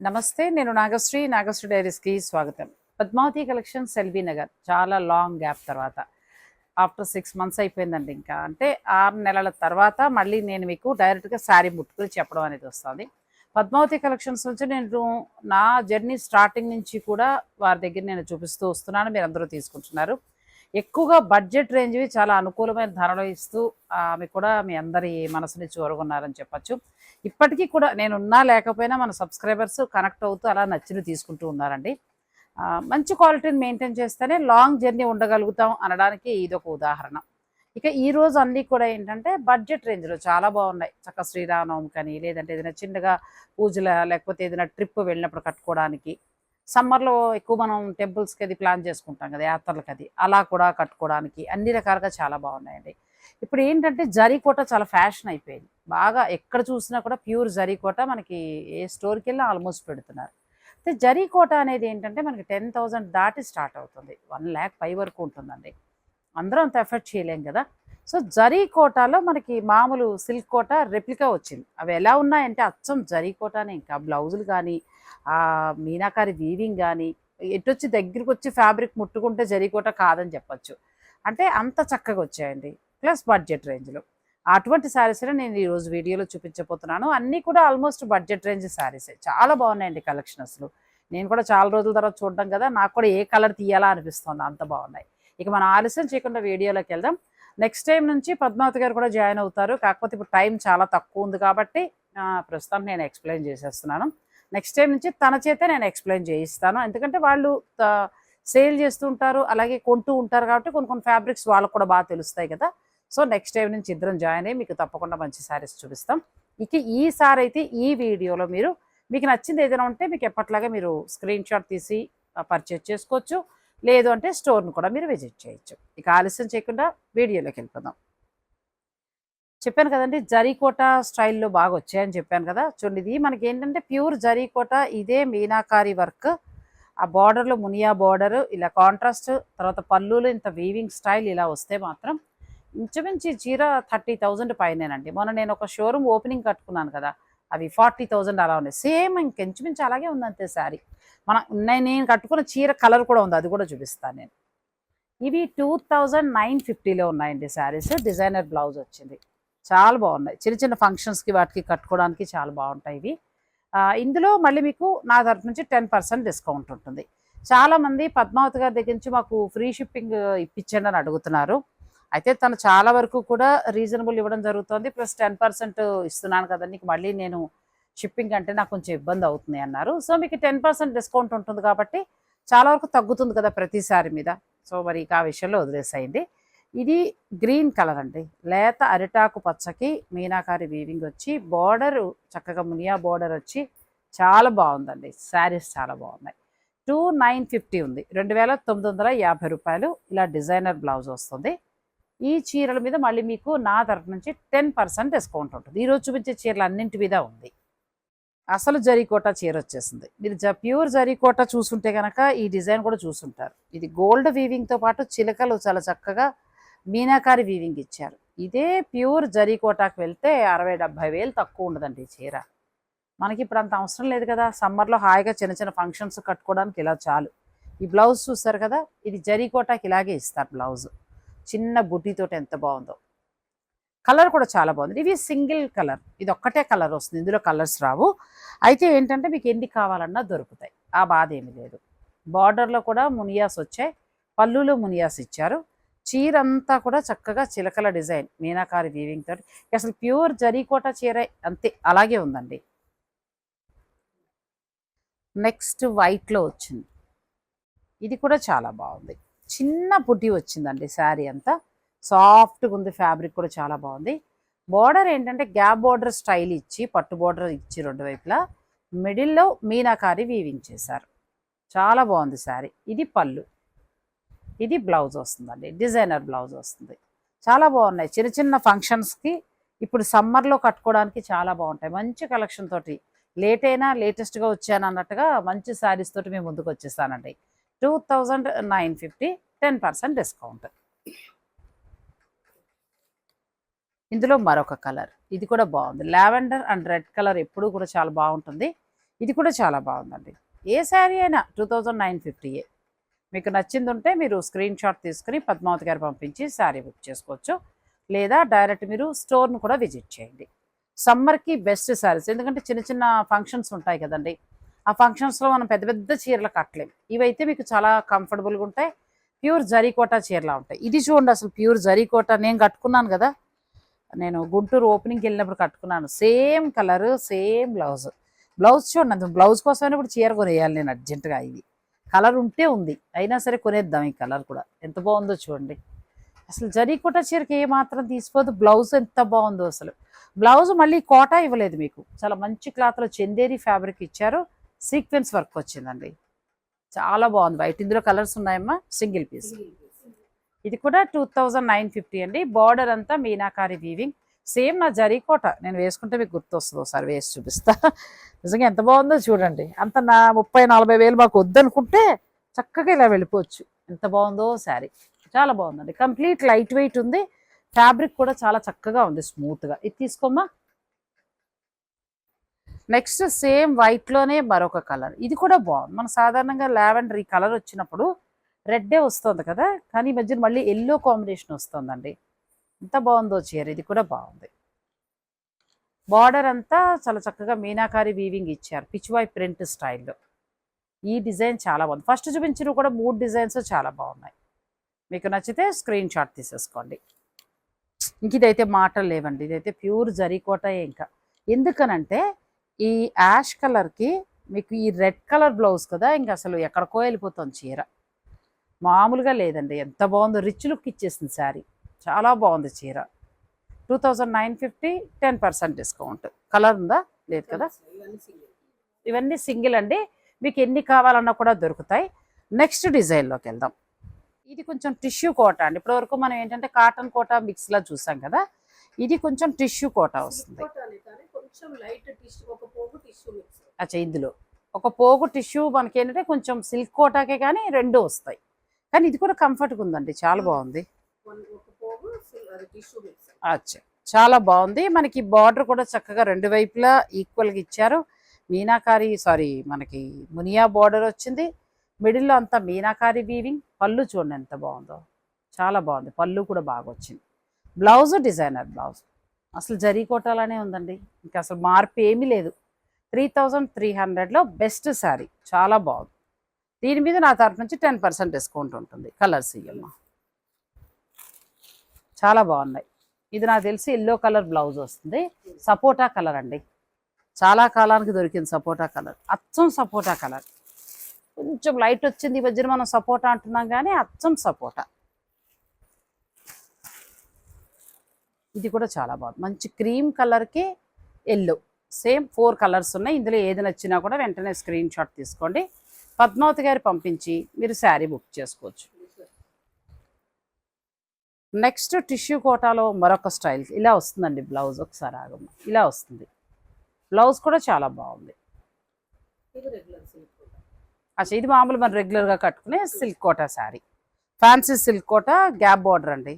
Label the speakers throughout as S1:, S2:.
S1: నమస్తే నేను నాగశ్రీ నాగశ్రీ డైరీస్కి స్వాగతం. పద్మావతి కలెక్షన్ సెల్వీ నగర్. చాలా లాంగ్ గ్యాప్ తర్వాత. ఆఫ్టర్ సిక్స్ మంత్స్ అయిపోయిందండి ఇంకా. అంటే ఆరు నెలల తర్వాత మళ్ళీ నేను మీకు డైరెక్ట్గా శారీ ముట్టుకుని చెప్పడం అనేది వస్తుంది. పద్మావతి కలెక్షన్స్ నుంచి నేను నా జర్నీ స్టార్టింగ్ నుంచి కూడా వారి దగ్గర నేను చూపిస్తూ వస్తున్నాను. మీరు అందరూ తీసుకుంటున్నారు. ఎక్కువగా బడ్జెట్ రేంజ్వి చాలా అనుకూలమైన ధరలు ఇస్తూ ఆమె కూడా మీ అందరి మనసుని చూరగొన్నారని చెప్పచ్చు. ఇప్పటికీ కూడా నేను ఉన్నా లేకపోయినా మన సబ్స్క్రైబర్స్ కనెక్ట్ అవుతూ అలా నచ్చిని తీసుకుంటూ ఉన్నారండి. మంచి క్వాలిటీని మెయింటైన్ చేస్తేనే లాంగ్ జర్నీ ఉండగలుగుతాం అనడానికి ఇది ఒక ఉదాహరణ. ఇక ఈ రోజు అన్నీ కూడా ఏంటంటే బడ్జెట్ రేంజ్లో చాలా బాగున్నాయి. చక్క శ్రీరామనవమి కానీ లేదంటే ఏదైనా చిన్నగా పూజల లేకపోతే ఏదైనా ట్రిప్ వెళ్ళినప్పుడు కట్టుకోవడానికి సమ్మర్లో ఎక్కువ మనం టెంపుల్స్కి అది ప్లాన్ చేసుకుంటాం కదా యాత్రలకు అది. అలా కూడా కట్టుకోవడానికి అన్ని రకాలుగా చాలా బాగున్నాయండి. ఇప్పుడు ఏంటంటే జరీకోట చాలా ఫ్యాషన్ అయిపోయింది. బాగా ఎక్కడ చూసినా కూడా ప్యూర్ జరీకోట మనకి ఏ స్టోర్కి వెళ్ళినా ఆల్మోస్ట్ పెడుతున్నారు. అయితే జరీకోట అనేది ఏంటంటే మనకి టెన్ థౌజండ్ దాటి స్టార్ట్ అవుతుంది. వన్ ల్యాక్ పై వరకు ఉంటుందండి. అందరం అంత ఎఫర్ట్ చేయలేం కదా. సో జరీకోటలో మనకి మామూలు సిల్క్ కోట రెప్లికా వచ్చింది. అవి ఎలా ఉన్నాయంటే అచ్చం జరీకోటనే ఇంకా బ్లౌజులు కానీ మీనాకారి వీవింగ్ కానీ ఎటొచ్చి దగ్గరికి వచ్చి ఫ్యాబ్రిక్ ముట్టుకుంటే జరిగోట కాదని చెప్పొచ్చు. అంటే అంత చక్కగా వచ్చాయండి. ప్లస్ బడ్జెట్ రేంజ్లో. అటువంటి శారీస్ని నేను ఈరోజు వీడియోలో చూపించబోతున్నాను. అన్నీ కూడా ఆల్మోస్ట్ బడ్జెట్ రేంజ్ శారీసే. చాలా బాగున్నాయండి కలెక్షన్ అసలు. నేను కూడా చాలా రోజుల తర్వాత చూడడం కదా నాకు కూడా ఏ కలర్ తీయాలా అనిపిస్తుంది. అంత బాగున్నాయి. ఇక మనం ఆలస్యం చేయకుండా వీడియోలోకి వెళ్దాం. నెక్స్ట్ టైం నుంచి పద్మావతి గారు కూడా జాయిన్ అవుతారు. కాకపోతే ఇప్పుడు టైం చాలా తక్కువ ఉంది కాబట్టి ప్రస్తుతం నేను ఎక్స్ప్లెయిన్ చేసేస్తున్నాను. నెక్స్ట్ టైం నుంచి తన చేతే నేను ఎక్స్ప్లెయిన్ చేయిస్తాను. ఎందుకంటే వాళ్ళు సేల్ చేస్తూ ఉంటారు అలాగే కొంటూ ఉంటారు కాబట్టి కొన్ని కొన్ని ఫ్యాబ్రిక్స్ వాళ్ళకు కూడా బాగా తెలుస్తాయి కదా. సో నెక్స్ట్ టైం నుంచి ఇద్దరం జాయిన్ అయ్యి మీకు తప్పకుండా మంచి శారీస్ చూపిస్తాం. ఇక ఈ సారి అయితే ఈ వీడియోలో మీరు మీకు నచ్చింది ఏదైనా ఉంటే మీకు ఎప్పట్లాగా మీరు స్క్రీన్ షాట్ తీసి పర్చేజ్ చేసుకోవచ్చు. లేదు అంటే స్టోర్ను కూడా మీరు విజిట్ చేయొచ్చు. ఇక ఆలస్యం చేయకుండా వీడియోలోకి వెళ్ళిపోదాం. చెప్పాను కదండి జరీకోట స్టైల్లో బాగా వచ్చాయని చెప్పాను కదా. చూడండి ఇది మనకి ఏంటంటే ప్యూర్ జరీకోట ఇదే మీనాకారి వర్క్. ఆ బార్డర్లో మునియా బార్డర్ ఇలా కాంట్రాస్ట్ తర్వాత పళ్ళులు ఇంత వీవింగ్ స్టైల్ ఇలా వస్తే మాత్రం ఇంచుమించి చీర థర్టీ థౌజండ్ పైనేనండి. మొన్న నేను ఒక షోరూమ్ ఓపెనింగ్ కట్టుకున్నాను కదా అవి ఫార్టీ థౌజండ్ అలా ఉన్నాయి. సేమ్ ఇంకెంచుమించి అలాగే ఉంది అంతే శారీ. మన నేను నేను కట్టుకున్న చీర కలర్ కూడా ఉంది అది కూడా చూపిస్తాను నేను. ఇవి టూ థౌజండ్ నైన్ ఫిఫ్టీలో ఉన్నాయండి శారీస్ డిజైనర్ బ్లౌజ్ వచ్చింది. చాలా బాగున్నాయి. చిన్న చిన్న ఫంక్షన్స్కి వాటికి కట్టుకోవడానికి చాలా బాగుంటాయి ఇవి. ఇందులో మళ్ళీ మీకు నా తరఫు నుంచి టెన్ పర్సెంట్ డిస్కౌంట్ ఉంటుంది. చాలామంది పద్మావతి గారి దగ్గర నుంచి మాకు ఫ్రీ షిప్పింగ్ ఇప్పించండి అని అడుగుతున్నారు. అయితే తను చాలా వరకు కూడా రీజనబుల్ ఇవ్వడం జరుగుతుంది. ప్లస్ టెన్ పర్సెంట్ ఇస్తున్నాను కదా నీకు మళ్ళీ నేను షిప్పింగ్ అంటే నాకు కొంచెం ఇబ్బంది అవుతుంది అన్నారు. సో మీకు టెన్ పర్సెంట్ డిస్కౌంట్ ఉంటుంది కాబట్టి చాలా వరకు తగ్గుతుంది కదా ప్రతిసారి మీద. సో మరి ఆ విషయంలో వదిలేసైంది ఇది గ్రీన్ కలర్ అండి. లేత అరిటాకు పచ్చకి మీనాకారి వీవింగ్ వచ్చి బార్డర్ చక్కగా మునియా బార్డర్ వచ్చి చాలా బాగుందండి. శారీస్ చాలా బాగున్నాయి. టూ నైన్ ఫిఫ్టీ ఉంది. రెండు వేల తొమ్మిది వందల యాభై రూపాయలు ఇలా డిజైనర్ బ్లౌజ్ వస్తుంది. ఈ చీరల మీద మళ్ళీ మీకు నా తరఫు నుంచి టెన్ పర్సెంట్ డిస్కౌంట్ ఉంటుంది. ఈరోజు చూపించే చీరలు అన్నింటి మీద ఉంది. అసలు జరీకోట చీర వచ్చేసింది. మీరు జ ప్యూర్ జరీకోట చూసుంటే కనుక ఈ డిజైన్ కూడా చూసుంటారు. ఇది గోల్డ్ వీవింగ్తో పాటు చిలకలు చాలా చక్కగా మీనాకారి వీవింగ్ ఇచ్చారు. ఇదే ప్యూర్ జరీకోటాకి వెళ్తే అరవై డెబ్భై వేలు తక్కువ ఉండదండి చీర. మనకి ఇప్పుడు అంత అవసరం లేదు కదా. సమ్మర్లో హాయిగా చిన్న చిన్న ఫంక్షన్స్ కట్టుకోవడానికి ఇలా చాలు. ఈ బ్లౌజ్ చూస్తారు కదా? ఇది జరీకోటాకి ఇలాగే ఇస్తారు బ్లౌజ్ చిన్న బుట్టితో ఎంత బాగుందో. కలర్ కూడా చాలా బాగుంది. ఇవి సింగిల్ కలర్ ఇది ఒక్కటే కలర్ వస్తుంది. ఇందులో కలర్స్ రావు. అయితే ఏంటంటే మీకు ఎన్ని కావాలన్నా దొరుకుతాయి. ఆ బాధ ఏమీ లేదు. బార్డర్లో కూడా మునియాస్ వచ్చాయి. పళ్ళులో మునియాస్ ఇచ్చారు. చీర అంతా కూడా చక్కగా చిలకల డిజైన్ మీనాకారి వీవింగ్ తోటి. అసలు ప్యూర్ జరీకోట చీర అంతే అలాగే ఉందండి. నెక్స్ట్ వైట్లో వచ్చింది. ఇది కూడా చాలా బాగుంది. చిన్న పుట్టి వచ్చిందండి శారీ అంతా. సాఫ్ట్గా ఉంది ఫ్యాబ్రిక్ కూడా చాలా బాగుంది. బార్డర్ ఏంటంటే గ్యాప్ బార్డర్ స్టైల్ ఇచ్చి పట్టు బార్డర్ ఇచ్చి రెండు వైపులా మిడిల్లో మీనాకారి వీవింగ్ చేశారు. చాలా బాగుంది శారీ. ఇది పళ్ళు. ఇది బ్లౌజ్ వస్తుందండి డిజైనర్ బ్లౌజ్ వస్తుంది. చాలా బాగున్నాయి. చిన్న చిన్న ఫంక్షన్స్కి ఇప్పుడు సమ్మర్లో కట్టుకోవడానికి చాలా బాగుంటాయి. మంచి కలెక్షన్ తోటి లేట్ అయినా లేటెస్ట్గా వచ్చాను అన్నట్టుగా మంచి శారీస్ తోటి మేము ముందుకు వచ్చేస్తానండి two thousand nine fifty ten percent discount ఇందులో మరొక కలర్ ఇది కూడా బాగుంది. లావెండర్ అండ్ రెడ్ కలర్ ఎప్పుడు కూడా చాలా బాగుంటుంది. ఇది కూడా చాలా బాగుందండి. ఏ శారీ అయినా టూ థౌజండ్ నైన్ ఫిఫ్టీయే మీకు నచ్చింది ఉంటే మీరు స్క్రీన్ షాట్ తీసుకుని పద్మావతి గారు పంపించి శారీ బుక్ చేసుకోవచ్చు. లేదా డైరెక్ట్ మీరు స్టోర్ను కూడా విజిట్ చేయండి. సమ్మర్కి బెస్ట్ శారీస్. ఎందుకంటే చిన్న చిన్న ఫంక్షన్స్ ఉంటాయి కదండి. ఆ ఫంక్షన్స్లో మనం పెద్ద పెద్ద చీరలు కట్టలేం. ఇవైతే మీకు చాలా కంఫర్టబుల్గా ఉంటాయి. ప్యూర్ జరీకోట చీరలా ఉంటాయి. ఇది చూడండి అసలు ప్యూర్ జరీకోట. నేను కట్టుకున్నాను కదా. నేను గుంటూరు ఓపెనింగ్కి వెళ్ళినప్పుడు కట్టుకున్నాను. Same colour same blouse. Blouse చూడండి బ్లౌజ్ కోసమైనా ఇప్పుడు చీర కొనేయాలి నేను అర్జెంటుగా ఇది. కలర్ ఉంటే ఉంది. అయినా సరే కొనేద్దాం ఈ కలర్ కూడా. ఎంత బాగుందో చూడండి. అసలు జరీకోట చీరకి ఏ మాత్రం తీసిపోదు బ్లౌజ్ ఎంత బాగుందో అసలు. బ్లౌజ్ మళ్ళీ కోట ఇవ్వలేదు మీకు. చాలా మంచి క్లాత్లో చందేరి ఫ్యాబ్రిక్ ఇచ్చారు. సీక్వెన్స్ వర్క్ వచ్చిందండి. చాలా బాగుంది. వైట్. ఇందులో కలర్స్ ఉన్నాయమ్మా? Single piece. ఇది కూడా టూ థౌజండ్ నైన్ ఫిఫ్టీ అండి. బార్డర్ అంతా మీనాకారి వీవింగ్ సేమ్ నా జరీకోట నేను వేసుకుంటే మీకు గుర్తొస్తుంది ఒకసారి వేసి చూపిస్తా. నిజంగా ఎంత బాగుందో చూడండి. అంత నా ముప్పై నలభై వేలు మాకు వద్దనుకుంటే చక్కగా ఇలా వెళ్ళిపోవచ్చు. ఎంత బాగుందో శారీ. చాలా బాగుందండి. కంప్లీట్ లైట్ వెయిట్ ఉంది. ఫ్యాబ్రిక్ కూడా చాలా చక్కగా ఉంది స్మూత్గా. ఇది తీసుకోమ్మా. నెక్స్ట్ సేమ్ వైట్లోనే మరొక కలర్. ఇది కూడా బాగుంది. మన సాధారణంగా లావెండర్ ఈ కలర్ వచ్చినప్పుడు రెడ్డే వస్తుంది కదా? కానీ ఈ మధ్యన మళ్ళీ ఎల్లో కాంబినేషన్ వస్తుందండి. ఎంత బాగుందో చీర. ఇది కూడా బాగుంది. బార్డర్ అంతా చాలా చక్కగా మీనాకారి వీవింగ్ ఇచ్చారు. పిచ్వాయ్ ప్రింట్ స్టైల్లో ఈ డిజైన్ చాలా బాగుంది. ఫస్ట్ చూపించిన కూడా మూడు డిజైన్స్ చాలా బాగున్నాయి. మీకు నచ్చితే స్క్రీన్ షాట్ తీసేసుకోండి. ఇంక ఇదైతే మాటలు లేవండి. ఇదైతే ప్యూర్ జరీకోటయే ఇంకా. ఎందుకనంటే ఈ యాష్ కలర్కి మీకు ఈ రెడ్ కలర్ బ్లౌజ్ కదా ఇంకా అసలు ఎక్కడికో వెళ్ళిపోతుంది చీర. మామూలుగా లేదండి. ఎంత బాగుందో రిచ్ లుక్ ఇచ్చేసింది శారీ చాలా బాగుంది చీర. Two thousand nine fifty ten percent discount. Colour ఉందా? లేదు కదా? ఇవన్నీ సింగిల్ అండి. మీకు ఎన్ని కావాలన్నా కూడా దొరుకుతాయి. నెక్స్ట్ డిజైన్లోకి వెళ్దాం. ఇది కొంచెం టిష్యూ కోట అండి. ఇప్పటివరకు మనం ఏంటంటే కాటన్ కోట మిక్స్లా చూసాం కదా? ఇది కొంచెం టిష్యూ కోట వస్తుంది. అచ్చా ఇందులో. ఒక పోగు టిష్యూ మనకి ఏంటంటే కొంచెం సిల్క్ కోటాకే కానీ రెండు వస్తాయి. కానీ ఇది కూడా కంఫర్ట్గా ఉందండి. చాలా బాగుంది.
S2: ఒక టిష్యూ మిక్స్
S1: అచ్చా. చాలా బాగుంది. మనకి బార్డర్ కూడా చక్కగా రెండు వైపులా ఈక్వల్గా ఇచ్చారు. మీనాకారి సారీ మనకి మునియా బార్డర్ వచ్చింది. మిడిల్లో అంతా మీనాకారి వీవింగ్ పళ్ళు చూడండి ఎంత బాగుందో. చాలా బాగుంది. పళ్ళు కూడా బాగా వచ్చింది. బ్లౌజ్ డిజైనర్ బ్లౌజ్ అసలు జరీ కోటాలనే ఉందండి. ఇంకా అసలు మార్పు ఏమీ లేదు. త్రీ థౌజండ్ త్రీ హండ్రెడ్లో బెస్ట్ శారీ చాలా బాగుంది. దీని మీద నా తరఫు నుంచి టెన్ పర్సెంట్ డిస్కౌంట్ ఉంటుంది. కలర్స్ ఇయ్యమ్మా. చాలా బాగున్నాయి. ఇది నాకు తెలిసి ఎల్లో కలర్ బ్లౌజ్ వస్తుంది. సపోటా కలర్ అండి. చాలా కాలానికి దొరికింది సపోటా కలర్ అచ్చం సపోటా కలర్ కొంచెం లైట్ వచ్చింది ఈ మధ్యన మనం సపోటా అంటున్నాం కానీ అచ్చం సపోటా. ఇది కూడా చాలా బాగుంది. మంచి క్రీమ్ కలర్కి ఎల్లో సేమ్ ఫోర్ కలర్స్ ఉన్నాయి. ఇందులో ఏది నచ్చినా కూడా వెంటనే స్క్రీన్ షాట్ తీసుకోండి. పద్మావతి గారు పంపించి మీరు శారీ బుక్ చేసుకోవచ్చు. నెక్స్ట్ టిష్యూ కోటాలో మరొక స్టైల్. ఇలా వస్తుందండి బ్లౌజ్ ఒకసారి ఆగమ్మ. ఇలా వస్తుంది. బ్లౌజ్ కూడా చాలా బాగుంది. అచ్చా ఇది మామూలు మనం రెగ్యులర్గా కట్టుకునే silk Kota saree fancy silk Kota gap border అండి.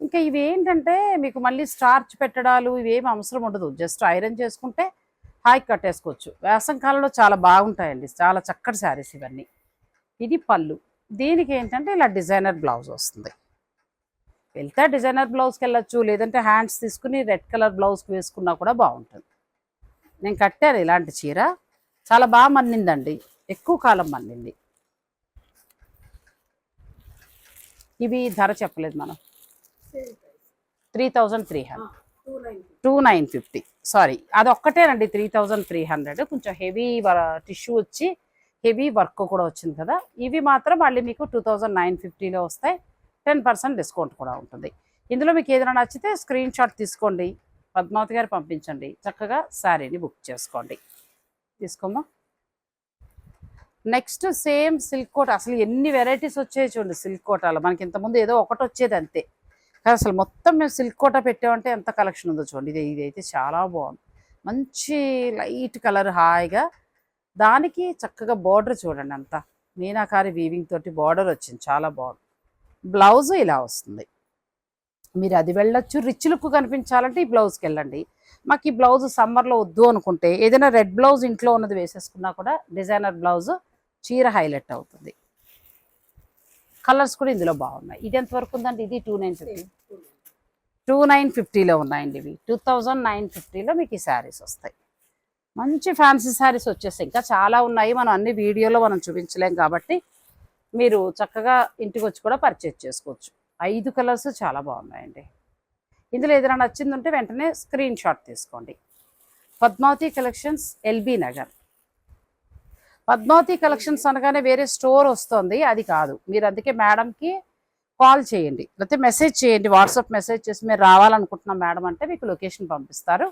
S1: ఇంకా ఇవి ఏంటంటే మీకు మళ్ళీ స్టార్చ్ పెట్టడాలు ఇవేం అవసరం ఉండదు. జస్ట్ ఐరన్ చేసుకుంటే హాయి కట్టేసుకోవచ్చు వేసం కాలంలో చాలా బాగుంటాయండి. చాలా చక్కటి శారీస్ ఇవన్నీ. ఇది పళ్ళు. దీనికి ఏంటంటే ఇలా డిజైనర్ బ్లౌజ్ వస్తుంది. వెళ్తే డిజైనర్ బ్లౌజ్కి వెళ్ళొచ్చు లేదంటే హ్యాండ్స్ తీసుకుని రెడ్ కలర్ బ్లౌజ్కి వేసుకున్నా కూడా బాగుంటుంది. నేను కట్టాను ఇలాంటి చీర. చాలా బాగా మన్నిందండి. ఎక్కువ కాలం మన్నింది. ఇవి ధర చెప్పలేదు మనం. Three thousand three hundred.
S2: Two nine
S1: fifty. Sorry అది ఒక్కటేనండి త్రీ థౌజండ్ త్రీ హండ్రెడ్. కొంచెం హెవీ టిష్యూ వచ్చి హెవీ వర్క్ కూడా వచ్చింది కదా. ఇవి మాత్రం మళ్ళీ మీకు టూ థౌజండ్ నైన్ ఫిఫ్టీలో వస్తాయి. టెన్ పర్సెంట్ డిస్కౌంట్ కూడా ఉంటుంది. ఇందులో మీకు ఏదైనా నచ్చితే స్క్రీన్ షాట్ తీసుకోండి. పద్మావతి గారు పంపించండి. చక్కగా శారీని బుక్ చేసుకోండి. తీసుకోమ్మా. Next same silk Kota. అసలు ఎన్ని వెరైటీస్ వచ్చాయి చూడండి సిల్క్ కోటాలో. మనకి ఇంతకుముందు ఏదో ఒకటి వచ్చేది అంతే. కానీ అసలు మొత్తం మేము సిల్క్ కోట పెట్టామంటే ఎంత కలెక్షన్ ఉందో చూడండి. ఇది ఇదైతే చాలా బాగుంది. మంచి లైట్ కలర్ హాయిగా. దానికి చక్కగా బార్డర్ చూడండి అంతా. మీనాకారి వీవింగ్ తోటి బార్డర్ వచ్చింది. చాలా బాగుంది. బ్లౌజ్ ఇలా వస్తుంది. మీరు అది వెళ్ళొచ్చు. రిచ్ లుక్ కనిపించాలంటే ఈ బ్లౌజ్కి వెళ్ళండి. మాకు ఈ బ్లౌజ్ సమ్మర్లో వద్దు అనుకుంటే ఏదైనా రెడ్ బ్లౌజ్ ఇంట్లో ఉన్నది వేసేసుకున్నా కూడా డిజైనర్ బ్లౌజ్ చీర హైలైట్ అవుతుంది. కలర్స్ కూడా ఇందులో బాగున్నాయి. ఇది ఎంత వరకు ఉందండి? ఇది two nine fifty? Two nine ఫిఫ్టీలో ఉన్నాయండి ఇవి. టూ థౌజండ్ నైన్ ఫిఫ్టీలో మీకు ఈ శారీస్ వస్తాయి. మంచి ఫ్యాన్సీ శారీస్ వచ్చేసి ఇంకా చాలా ఉన్నాయి. మనం అన్ని వీడియోలో మనం చూపించలేం కాబట్టి మీరు చక్కగా ఇంటికి వచ్చి కూడా పర్చేజ్ చేసుకోవచ్చు. ఐదు కలర్స్ చాలా బాగున్నాయండి. ఇందులో ఏదైనా నచ్చింది ఉంటే వెంటనే స్క్రీన్ షాట్ తీసుకోండి. Padmavathi collections LB Nagar. Padmavathi collections అనగానే వేరే స్టోర్ వస్తుంది అది కాదు. మీరు అందుకే మేడంకి కాల్ చేయండి. లేకపోతే మెసేజ్ చేయండి. వాట్సాప్ మెసేజ్ చేసి మీరు రావాలనుకుంటున్నాం మేడం అంటే మీకు లొకేషన్ పంపిస్తారు.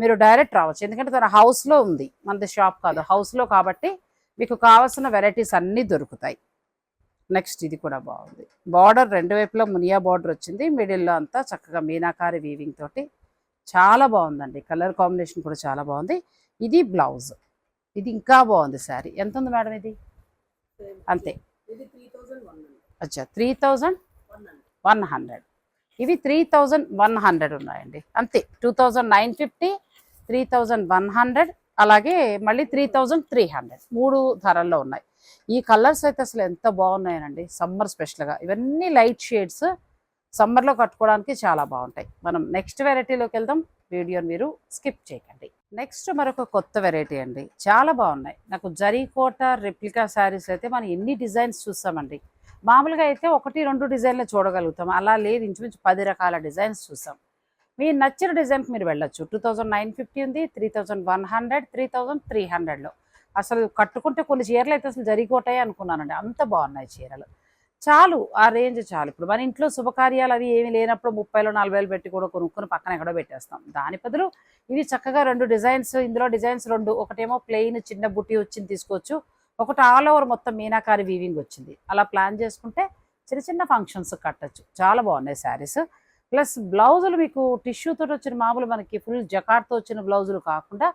S1: మీరు డైరెక్ట్ రావచ్చు. ఎందుకంటే తన హౌస్లో ఉంది. మనది షాప్ కాదు. హౌస్లో కాబట్టి మీకు కావాల్సిన వెరైటీస్ అన్నీ దొరుకుతాయి. నెక్స్ట్ ఇది కూడా బాగుంది. బార్డర్ రెండు వైపులా మునియా బార్డర్ వచ్చింది. మిడిల్లో అంతా చక్కగా మీనాకారి వీవింగ్ తోటి చాలా బాగుందండి. కలర్ కాంబినేషన్ కూడా చాలా బాగుంది. ఇది బ్లౌజ్. ఇది ఇంకా బాగుంది శారీ. ఎంత ఉంది మేడం ఇది? అంతే. అచ్చా త్రీ థౌజండ్
S2: వన్ హండ్రెడ్
S1: ఇవి త్రీ థౌజండ్ వన్ హండ్రెడ్ ఉన్నాయండి. అంతే. Two thousand nine fifty three thousand one hundred అలాగే మళ్ళీ త్రీ థౌజండ్ త్రీ హండ్రెడ్ మూడు ధరల్లో ఉన్నాయి. ఈ కలర్స్ అయితే అసలు ఎంత బాగున్నాయనండి. సమ్మర్ స్పెషల్గా ఇవన్నీ లైట్ షేడ్స్ సమ్మర్లో కట్టుకోవడానికి చాలా బాగుంటాయి. మనం నెక్స్ట్ వెరైటీలోకి వెళ్దాం. వీడియోని మీరు స్కిప్ చేయకండి. నెక్స్ట్ మరొక కొత్త వెరైటీ అండి. చాలా బాగున్నాయి. నాకు జరీకోట రెప్లికా శారీస్ అయితే మనం ఎన్ని డిజైన్స్ చూస్తామండి. మామూలుగా అయితే ఒకటి రెండు డిజైన్లు చూడగలుగుతాం. అలా లేదు. ఇంచుమించు పది రకాల డిజైన్స్ చూసాం మీరు నచ్చిన డిజైన్కి మీరు వెళ్ళొచ్చు. టూ థౌజండ్ నైన్ ఫిఫ్టీ ఉంది three thousand one hundred three thousand three హండ్రెడ్లో. అసలు కట్టుకుంటే కొన్ని చీరలు అయితే అసలు జరిగిపోతాయి అనుకున్నానండి. అంత బాగున్నాయి చీరలు. చాలు ఆ రేంజ్ చాలు. ఇప్పుడు మన ఇంట్లో శుభకార్యాలు అవి ఏమి లేనప్పుడు ముప్పైలో నలభై వేలు పెట్టి కూడా కొనుక్కొని పక్కన ఎక్కడో పెట్టేస్తాం. దాని బదులు ఇవి చక్కగా రెండు డిజైన్స్ ఇందులో డిజైన్స్ రెండు. ఒకటేమో ప్లెయిన్ చిన్న బుట్టి వచ్చింది తీసుకోవచ్చు. ఒకటి ఆల్ ఓవర్ మొత్తం మీనాకారి వీవింగ్ వచ్చింది. అలా ప్లాన్ చేసుకుంటే చిన్న చిన్న ఫంక్షన్స్ కట్టచ్చు. చాలా బాగున్నాయి శారీస్. ప్లస్ బ్లౌజులు మీకు టిష్యూతో వచ్చిన మామూలు మనకి ఫుల్ జకాట్తో వచ్చిన బ్లౌజులు కాకుండా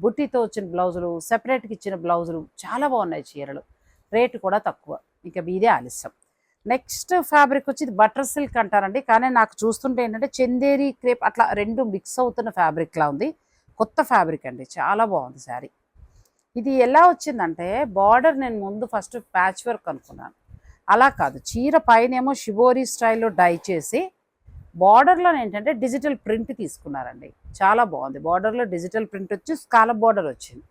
S1: బుట్టితో వచ్చిన బ్లౌజులు సెపరేట్గా ఇచ్చిన బ్లౌజులు చాలా బాగున్నాయి చీరలు. రేటు కూడా తక్కువ. ఇంకా మీదే ఆలస్యం. నెక్స్ట్ ఫ్యాబ్రిక్ వచ్చి ఇది బటర్ సిల్క్ అంటారండి. కానీ నాకు చూస్తుంటే ఏంటంటే చందేరి క్రేప్ అట్లా రెండు మిక్స్ అవుతున్న ఫ్యాబ్రిక్లా ఉంది. కొత్త ఫ్యాబ్రిక్ అండి. చాలా బాగుంది శారీ. ఇది ఎలా వచ్చిందంటే బార్డర్ నేను ముందు ఫస్ట్ ప్యాచ్ వర్క్ అనుకున్నాను. అలా కాదు. చీర పైనేమో షిబోరీ స్టైల్లో డై చేసి బార్డర్లో ఏంటంటే డిజిటల్ ప్రింట్ తీసుకున్నారండి. చాలా బాగుంది. బార్డర్లో డిజిటల్ ప్రింట్ వచ్చి స్కాలప్ బార్డర్ వచ్చింది.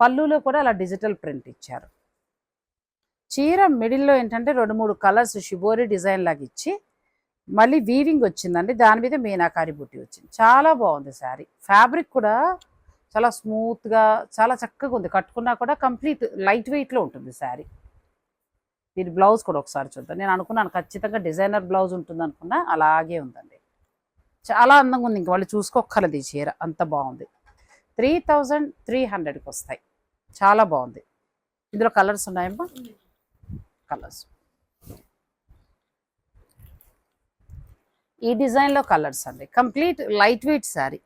S1: పళ్ళులో కూడా అలా డిజిటల్ ప్రింట్ ఇచ్చారు. చీర మిడిల్లో ఏంటంటే రెండు మూడు కలర్స్ షిబోరి డిజైన్ లాగా ఇచ్చి మళ్ళీ వీవింగ్ వచ్చిందండి. దాని మీద మీనాకారి బుట్టి వచ్చింది. చాలా బాగుంది శారీ ఫ్యాబ్రిక్ కూడా చాలా స్మూత్గా చాలా చక్కగా ఉంది. కట్టుకున్నా కూడా కంప్లీట్ లైట్ వెయిట్లో ఉంటుంది శారీ దీని బ్లౌజ్ కూడా ఒకసారి చూద్దాం. నేను అనుకున్నాను ఖచ్చితంగా డిజైనర్ బ్లౌజ్ ఉంటుంది అనుకున్నా అలాగే ఉందండి. చాలా అందంగా ఉంది. ఇంక వాళ్ళు చూసుకోక్కర్లేదు ఈ చీర. అంత బాగుంది. త్రీ థౌజండ్ త్రీ హండ్రెడ్కి వస్తాయి. చాలా బాగుంది. ఇందులో కలర్స్ ఉన్నాయమ్మా? కలర్స్. ఈ డిజైన్లో కలర్స్ అండి. Complete light weight saree.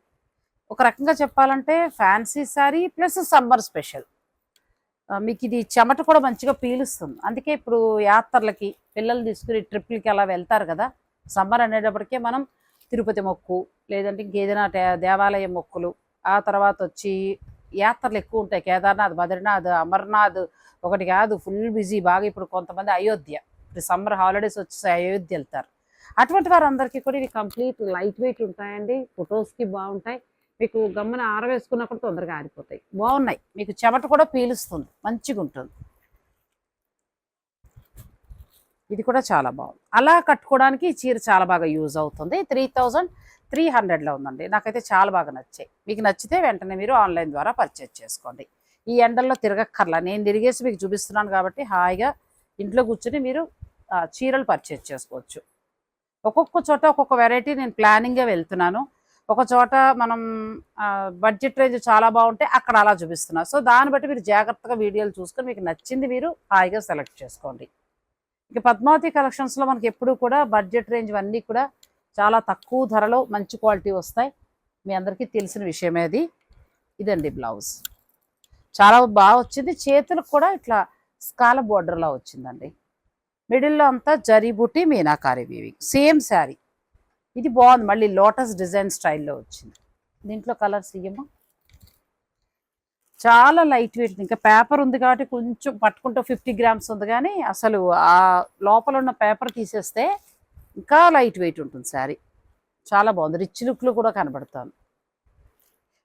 S1: ఒక రకంగా చెప్పాలంటే fancy saree plus summer special. మీకు ఇది చెమట కూడా మంచిగా పీలుస్తుంది. అందుకే ఇప్పుడు యాత్రలకి పిల్లలు తీసుకుని ట్రిప్లకి అలా వెళ్తారు కదా. సమ్మర్ అనేటప్పటికే మనం తిరుపతి మొక్కు లేదంటే ఇంకేదైనా దేవాలయం దేవాలయ మొక్కులు ఆ తర్వాత వచ్చి యాత్రలు ఎక్కువ ఉంటాయి. కేదార్నాథ్ బద్రీనాథ్ అమర్నాథ్ ఒకటి కాదు ఫుల్ బిజీ బాగా ఇప్పుడు కొంతమంది అయోధ్య. ఇప్పుడు సమ్మర్ హాలిడేస్ వచ్చేసి అయోధ్య వెళ్తారు. అటువంటి వారందరికీ కూడా ఇవి కంప్లీట్ లైట్ వెయిట్ ఉంటాయండి ఫొటోస్కి బాగుంటాయి. మీకు గమ్మన ఆరవేసుకున్నప్పుడు కూడా తొందరగా ఆరిపోతాయి. బాగున్నాయి. మీకు చెమట కూడా పీలుస్తుంది. మంచిగా ఉంటుంది. ఇది కూడా చాలా బాగుంది. అలా కట్టుకోవడానికి ఈ చీర చాలా బాగా యూజ్ అవుతుంది. త్రీ థౌజండ్ త్రీ హండ్రెడ్లో ఉందండి. నాకైతే చాలా బాగా నచ్చాయి. మీకు నచ్చితే వెంటనే మీరు ఆన్లైన్ ద్వారా పర్చేజ్ చేసుకోండి. ఈ ఎండల్లో తిరగక్కర్లా. నేను తిరిగేసి మీకు చూపిస్తున్నాను కాబట్టి హాయిగా ఇంట్లో కూర్చొని మీరు చీరలు పర్చేజ్ చేసుకోవచ్చు. ఒక్కొక్క చోట ఒక్కొక్క వెరైటీ నేను ప్లానింగ్గా వెళ్తున్నాను. ఒక చోట మనం బడ్జెట్ రేంజ్ చాలా బాగుంటే అక్కడ అలా చూపిస్తున్నారు. సో దాన్ని బట్టి మీరు జాగ్రత్తగా వీడియోలు చూసుకొని మీకు నచ్చింది మీరు హాయిగా సెలెక్ట్ చేసుకోండి. ఇక పద్మావతి కలెక్షన్స్లో మనకి ఎప్పుడు కూడా బడ్జెట్ రేంజ్ అన్నీ కూడా చాలా తక్కువ ధరలో మంచి క్వాలిటీ వస్తాయి. మీ అందరికీ తెలిసిన విషయమే అది. ఇదండి బ్లౌజ్ చాలా బాగా వచ్చింది. చేతులకు కూడా ఇట్లా స్కాల బోర్డర్లా వచ్చిందండి. మిడిల్లో అంతా జరీ బుట్టి మీనాకారి వీవింగ్ సేమ్ శారీ ఇది బాగుంది. మళ్ళీ లోటస్ డిజైన్ స్టైల్లో వచ్చింది. దీంట్లో కలర్స్ ఇయ్యమ్మా. చాలా లైట్ వెయిట్ ఇంకా పేపర్ ఉంది కాబట్టి కొంచెం పట్టుకుంటే ఫిఫ్టీ గ్రామ్స్ ఉంది కానీ అసలు ఆ లోపల ఉన్న పేపర్ తీసేస్తే ఇంకా లైట్ వెయిట్ ఉంటుంది శారీ. చాలా బాగుంది. రిచ్ లుక్లో కూడా కనబడతాను.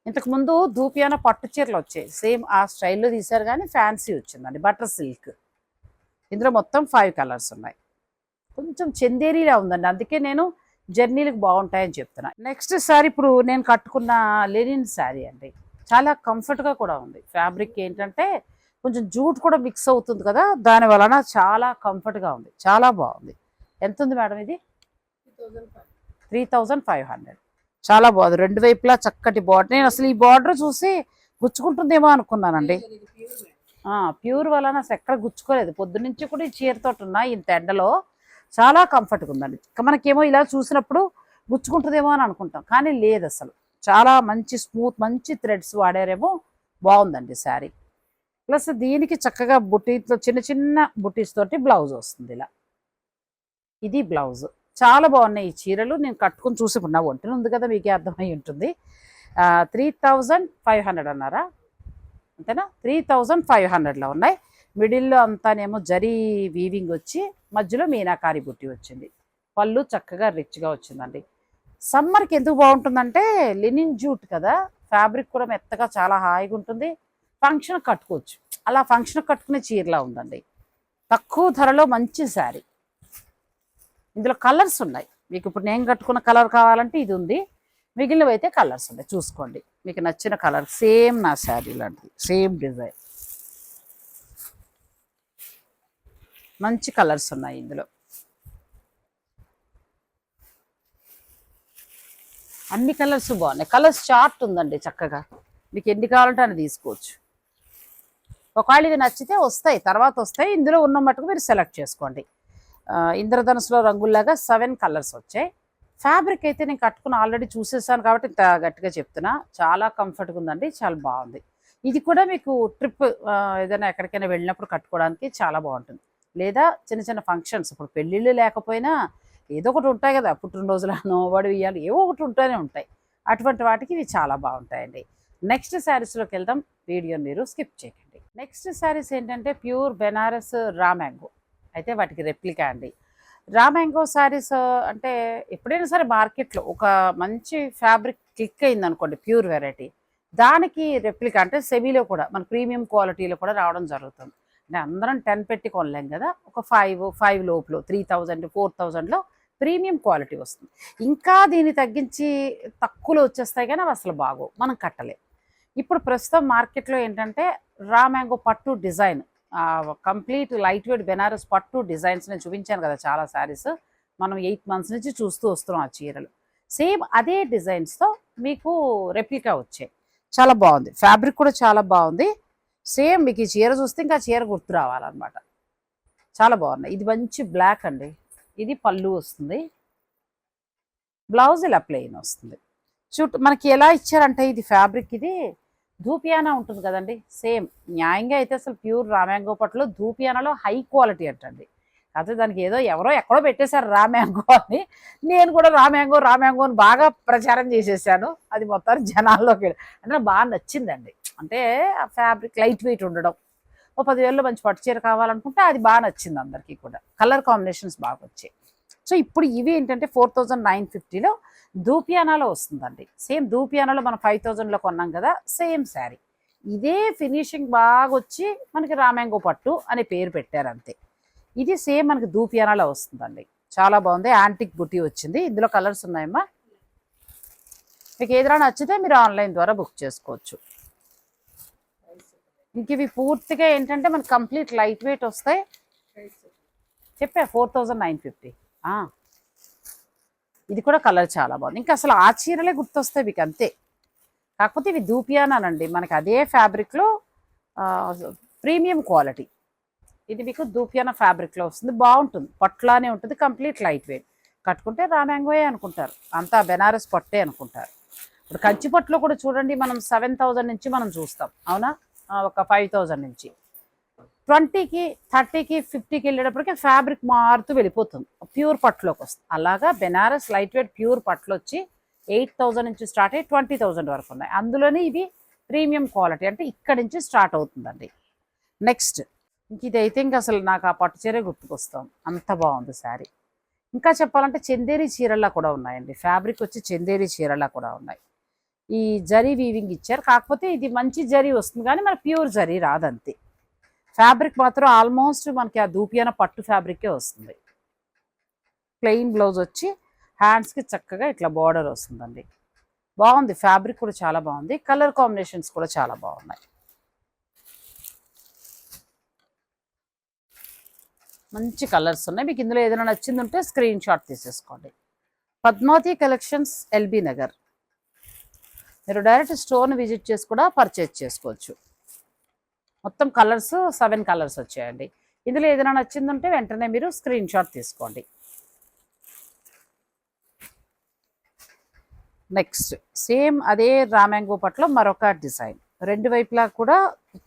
S1: ఇంతకు ముందు ధూపియాన పట్టు చీరలు వచ్చాయి. సేమ్ ఆ స్టైల్లో తీశారు కానీ ఫ్యాన్సీ వచ్చిందండి. Butter silk. ఇందులో మొత్తం ఫైవ్ కలర్స్ ఉన్నాయి. కొంచెం చందేరీలా ఉందండి. అందుకే నేను జర్నీలకు బాగుంటాయని చెప్తున్నా. నెక్స్ట్ సారీ ఇప్పుడు నేను కట్టుకున్న లెనిన్ శారీ అండి. చాలా కంఫర్ట్గా కూడా ఉంది. ఫ్యాబ్రిక్ ఏంటంటే కొంచెం జూట్ కూడా మిక్స్ అవుతుంది కదా దాని వలన చాలా కంఫర్ట్గా ఉంది. చాలా బాగుంది. ఎంత ఉంది మేడం ఇది? Three thousand five hundred. చాలా బాగుంది. రెండు వైపులా చక్కటి బార్డర్. నేను అసలు ఈ బార్డర్ చూసి గుచ్చుకుంటుందేమో అనుకున్నానండి.
S2: ప్యూర్
S1: వలన అసలు ఎక్కడ గుచ్చుకోలేదు. పొద్దునుంచి కూడా ఈ చీరతోటి ఉన్నా ఇంత ఎండలో చాలా కంఫర్ట్గా ఉందండి. మనకేమో ఇలా చూసినప్పుడు గుచ్చుకుంటుందేమో అని అనుకుంటాం. కానీ లేదు అసలు. చాలా మంచి స్మూత్ మంచి థ్రెడ్స్ వాడారేమో బాగుందండి శారీ. ప్లస్ దీనికి చక్కగా బుటీతో చిన్న చిన్న బుటీస్ తోటి బ్లౌజ్ వస్తుంది ఇలా. ఇది బ్లౌజ్ చాలా బాగున్నాయి ఈ చీరలు. నేను కట్టుకుని చూసి ఉన్నా ఒంటిన ఉంది కదా మీకే అర్థమై ఉంటుంది. త్రీ థౌజండ్ ఫైవ్ హండ్రెడ్ అన్నారా? అంతేనా? త్రీ థౌజండ్ ఫైవ్ హండ్రెడ్లో ఉన్నాయి. మిడిల్లో అంతానేమో జరీ వీవింగ్ వచ్చి మధ్యలో మీనాకారి బుట్టి వచ్చింది. పళ్ళు చక్కగా రిచ్గా వచ్చిందండి. సమ్మర్కి ఎందుకు బాగుంటుందంటే లినిన్ జూట్ కదా ఫ్యాబ్రిక్ కూడా మెత్తగా చాలా హాయిగా ఉంటుంది. ఫంక్షన్ కట్టుకోవచ్చు. అలా ఫంక్షన్ కట్టుకునే చీరలా ఉందండి. తక్కువ ధరలో మంచి శారీ. ఇందులో కలర్స్ ఉన్నాయి. మీకు ఇప్పుడు నేను కట్టుకున్న కలర్ కావాలంటే ఇది ఉంది. మిగిలినవి అయితే కలర్స్ ఉన్నాయి. చూసుకోండి. మీకు నచ్చిన కలర్. సేమ్ నా శారీ లాంటిది. Same design. మంచి కలర్స్ ఉన్నాయి ఇందులో. అన్ని కలర్స్ బాగున్నాయి. కలర్స్ చార్ట్ ఉందండి చక్కగా. మీకు ఎన్ని కావాలంటే అని తీసుకోవచ్చు. ఒకవేళ ఇది నచ్చితే వస్తాయి. తర్వాత వస్తాయి. ఇందులో ఉన్న మటుకు మీరు సెలెక్ట్ చేసుకోండి. ఇంద్రధనుసులో రంగుల్లాగా సెవెన్ కలర్స్ వచ్చాయి. ఫ్యాబ్రిక్ అయితే నేను కట్టుకుని ఆల్రెడీ చూసేసాను కాబట్టి ఇంత గట్టిగా చెప్తున్నా. చాలా కంఫర్ట్గా ఉందండి. చాలా బాగుంది. ఇది కూడా మీకు ట్రిప్ ఏదైనా ఎక్కడికైనా వెళ్ళినప్పుడు కట్టుకోవడానికి చాలా బాగుంటుంది. లేదా చిన్న చిన్న ఫంక్షన్స్ ఇప్పుడు పెళ్ళిళ్ళు లేకపోయినా ఏదో ఒకటి ఉంటాయి కదా పుట్టినరోజులను వాడు ఇవ్వాలి ఏవో ఒకటి ఉంటూనే ఉంటాయి. అటువంటి వాటికి ఇవి చాలా బాగుంటాయండి. నెక్స్ట్ శారీస్లోకి వెళ్దాం. వీడియో మీరు స్కిప్ చేయకండి. నెక్స్ట్ శారీస్ ఏంటంటే ప్యూర్ బెనారస్ రా మ్యాంగో అయితే వాటికి రెప్లికా అండి. రా మ్యాంగో శారీస్ అంటే ఎప్పుడైనా సరే మార్కెట్లో ఒక మంచి ఫ్యాబ్రిక్ క్లిక్ అయింది అనుకోండి ప్యూర్ వెరైటీ దానికి రెప్లికా అంటే సెమీలో కూడా మన ప్రీమియం క్వాలిటీలో కూడా రావడం జరుగుతుంది. అంటే అందరం టెన్ పెట్టి కొనలేం కదా ఒక ఫైవ్ ఫైవ్ లోపల త్రీ థౌజండ్ ఫోర్ థౌజండ్లో ప్రీమియం క్వాలిటీ వస్తుంది. ఇంకా దీన్ని తగ్గించి తక్కువలో వచ్చేస్తాయి కానీ అవి అసలు బాగో మనం కట్టలేం. ఇప్పుడు ప్రస్తుతం మార్కెట్లో ఏంటంటే రా మ్యాంగో పట్టు design complete light weight Banaras పట్టు డిజైన్స్ నేను చూపించాను కదా చాలా శారీస్ మనం ఎయిట్ మంత్స్ నుంచి చూస్తూ వస్తున్నాం ఆ చీరలు. సేమ్ అదే డిజైన్స్తో మీకు రెప్లికా వచ్చాయి. చాలా బాగుంది. ఫ్యాబ్రిక్ కూడా చాలా బాగుంది. సేమ్ మీకు ఈ చీర చూస్తే ఇంకా చీర గుర్తు రావాలన్నమాట. చాలా బాగున్నాయి. ఇది మంచి బ్లాక్ అండి. ఇది పళ్ళు వస్తుంది. బ్లౌజ్ ఇలా ప్లెయిన్ వస్తుంది. చుట్టూ మనకి ఎలా ఇచ్చారంటే ఇది ఫ్యాబ్రిక్ ఇది ధూపియానా ఉంటుంది కదండి. సేమ్. న్యాయంగా అయితే అసలు ప్యూర్ రామ్యాంగో పట్టులో ధూపియానాలో హై క్వాలిటీ అంటండి. కాకపోతే దానికి ఏదో ఎవరో ఎక్కడో పెట్టేశారు రామ్యాంగో అని. నేను కూడా రామ్యాంగో రామ్యాంగో అని బాగా ప్రచారం చేసేసాను. అది మొత్తానికి జనాల్లోకి అంటే బాగా నచ్చిందండి. అంటే ఆ ఫ్యాబ్రిక్ లైట్ వెయిట్ ఉండడం. ఓ పదివేలలో మంచి పట్టు చీర కావాలనుకుంటే అది బాగా నచ్చింది అందరికీ కూడా. కలర్ కాంబినేషన్స్ బాగా వచ్చాయి. సో ఇప్పుడు ఇవి ఏంటంటే ఫోర్ థౌజండ్ నైన్ ఫిఫ్టీలో ధూపియానాలో వస్తుందండి. సేమ్ ధూపియానాలో మనం ఫైవ్ థౌజండ్లో కొన్నాం కదా సేమ్ శారీ ఇదే ఫినిషింగ్ బాగా వచ్చి మనకి రామ్యాంగో పట్టు అనే పేరు పెట్టారు అంతే. ఇది సేమ్ మనకి దూపియానాలో వస్తుందండి. చాలా బాగుంది. యాంటిక్ బుట్టి వచ్చింది. ఇందులో కలర్స్ ఉన్నాయమ్మా. మీకు ఏదైనా నచ్చితే మీరు ఆన్లైన్ ద్వారా బుక్ చేసుకోవచ్చు. ఇంక ఇవి పూర్తిగా ఏంటంటే మనకి కంప్లీట్ లైట్ వెయిట్ వస్తాయి. చెప్పా ఫోర్ థౌజండ్ నైన్ ఫిఫ్టీ. ఇది కూడా కలర్ చాలా బాగుంది. ఇంకా అసలు ఆ చీరలే గుర్తొస్తాయి మీకు అంతే. కాకపోతే ఇవి దూపియానానండి. మనకి అదే ఫ్యాబ్రిక్లో ప్రీమియం క్వాలిటీ. ఇది మీకు దూపియానా ఫ్యాబ్రిక్లో వస్తుంది. బాగుంటుంది. పట్లానే ఉంటుంది. Complete light weight. కట్టుకుంటే రామ్యాంగోయే అనుకుంటారు. అంతా బెనారస్ పట్టే అనుకుంటారు. ఇప్పుడు కంచి పట్టులో కూడా చూడండి మనం సెవెన్ థౌజండ్ నుంచి మనం చూస్తాం. అవునా? ఒక ఫైవ్ థౌజండ్ నుంచి. ట్వంటీకి థర్టీకి ఫిఫ్టీకి వెళ్ళేటప్పటికి ఫ్యాబ్రిక్ మారుతూ వెళ్ళిపోతుంది. ప్యూర్ పట్టులోకి వస్తుంది. అలాగా బెనారస్ లైట్ వెయిట్ ప్యూర్ పట్లు వచ్చి ఎయిట్ థౌజండ్ నుంచి స్టార్ట్ అయ్యి ట్వంటీ థౌజండ్ వరకు ఉన్నాయి. అందులోనే ఇవి ప్రీమియం క్వాలిటీ అంటే ఇక్కడ నుంచి స్టార్ట్ అవుతుందండి. నెక్స్ట్ ఇంక ఇది అయితే ఇంకా అసలు నాకు ఆ పట్టు చీరే గుర్తుకొస్తాం అంత బాగుంది శారీ. ఇంకా చెప్పాలంటే చందేరి చీరల్లా కూడా ఉన్నాయండి. ఫ్యాబ్రిక్ వచ్చి చందేరి చీరల్లా కూడా ఉన్నాయి. ఈ జరీ వీవింగ్ ఇచ్చారు. కాకపోతే ఇది మంచి జరీ వస్తుంది కానీ మన ప్యూర్ జరీ రాదంతే. ఫ్యాబ్రిక్ మాత్రం ఆల్మోస్ట్ మనకి ఆ దూపియాన పట్టు ఫ్యాబ్రికే వస్తుంది. ప్లెయిన్ బ్లౌజ్ వచ్చి హ్యాండ్స్కి చక్కగా ఇట్లా బార్డర్ వస్తుందండి. బాగుంది. ఫ్యాబ్రిక్ కూడా చాలా బాగుంది. కలర్ కాంబినేషన్స్ కూడా చాలా బాగున్నాయి. మంచి కలర్స్ ఉన్నాయి. మీకు ఇందులో ఏదైనా నచ్చింది ఉంటే స్క్రీన్ షాట్ తీసేసుకోండి. Padmavathi collections LB Nagar. మీరు డైరెక్ట్ స్టోర్ని విజిట్ చేసి కూడా పర్చేజ్ చేసుకోవచ్చు. మొత్తం కలర్స్ సెవెన్ కలర్స్ వచ్చాయండి. ఇందులో ఏదైనా నచ్చింది ఉంటే వెంటనే మీరు స్క్రీన్ షాట్ తీసుకోండి. నెక్స్ట్ సేమ్ అదే రామ్యాంగో పట్ల మరొక డిజైన్. రెండు వైపులా కూడా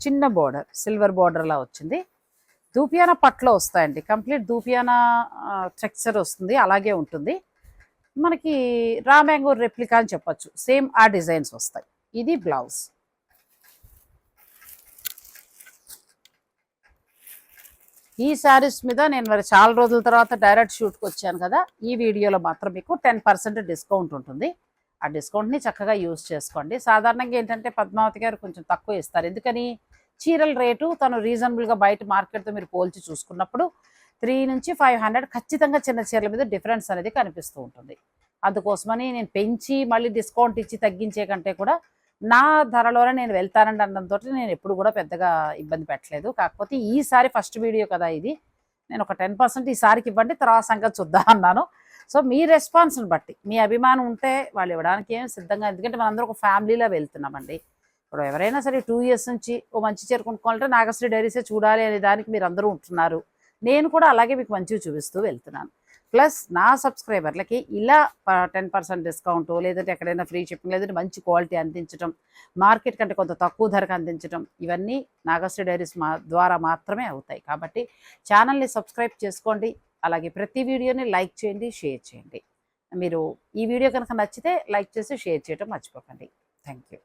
S1: చిన్న బోర్డర్ సిల్వర్ బోర్డర్లా వచ్చింది. దూపియానా పట్లో వస్తాయండి. కంప్లీట్ దూపియానా టెక్స్చర్ వస్తుంది అలాగే ఉంటుంది. మనకి రామ్యాంగో రెప్లికా అని చెప్పొచ్చు. సేమ్ ఆ డిజైన్స్ వస్తాయి. ఇది బ్లౌజ్. ఈ శారీస్ మీద నేను మరి చాలా రోజుల తర్వాత డైరెక్ట్ షూట్కి వచ్చాను కదా ఈ వీడియోలో మాత్రం మీకు టెన్ పర్సెంట్ డిస్కౌంట్ ఉంటుంది. ఆ డిస్కౌంట్ని చక్కగా యూస్ చేసుకోండి. సాధారణంగా ఏంటంటే పద్మావతి గారు కొంచెం తక్కువ ఇస్తారు. ఎందుకని? చీరల రేటు తను రీజనబుల్గా బయట మార్కెట్తో మీరు పోల్చి చూసుకున్నప్పుడు త్రీ నుంచి ఫైవ్ హండ్రెడ్ ఖచ్చితంగా చిన్న చీరల మీద డిఫరెన్స్ అనేది కనిపిస్తూ ఉంటుంది. అందుకోసమని నేను పెంచి మళ్ళీ డిస్కౌంట్ ఇచ్చి తగ్గించే కంటే కూడా నా ధరలోనే నేను వెళ్తానండి అనడంతో నేను ఎప్పుడు కూడా పెద్దగా ఇబ్బంది పెట్టలేదు. కాకపోతే ఈసారి ఫస్ట్ వీడియో కదా ఇది. నేను ఒక టెన్ పర్సెంట్ ఈసారికి ఇవ్వండి తర్వాత సంగతి చూద్దాం అన్నాను. సో మీ రెస్పాన్స్ని బట్టి మీ అభిమానం ఉంటే వాళ్ళు ఇవ్వడానికి ఏం సిద్ధంగా ఎందుకంటే మనందరూ ఒక ఫ్యామిలీలో వెళ్తున్నామండి. ఇప్పుడు ఎవరైనా సరే టూ ఇయర్స్ నుంచి ఓ మంచి చీర కొనుక్కోవాలంటే నాగశ్రీ డైరీసే చూడాలి అనే దానికి మీరు అందరూ ఉంటున్నారు. నేను కూడా అలాగే మీకు మంచివి చూపిస్తూ వెళ్తున్నాను. ప్లస్ నా సబ్స్క్రైబర్లకి ఇలా టెన్ పర్సెంట్ డిస్కౌంట్ లేదంటే ఎక్కడైనా ఫ్రీ షిప్పింగ్ లేదంటే మంచి క్వాలిటీ అందించడం మార్కెట్ కంటే కొంత తక్కువ ధరకు అందించడం ఇవన్నీ నాగశ్రీ డైరీస్ మా ద్వారా మాత్రమే అవుతాయి. కాబట్టి ఛానల్ని సబ్స్క్రైబ్ చేసుకోండి. అలాగే ప్రతి వీడియోని లైక్ చేయండి షేర్ చేయండి. మీరు ఈ వీడియో కనుక నచ్చితే లైక్ చేసి షేర్ చేయడం మర్చిపోకండి. Thank you.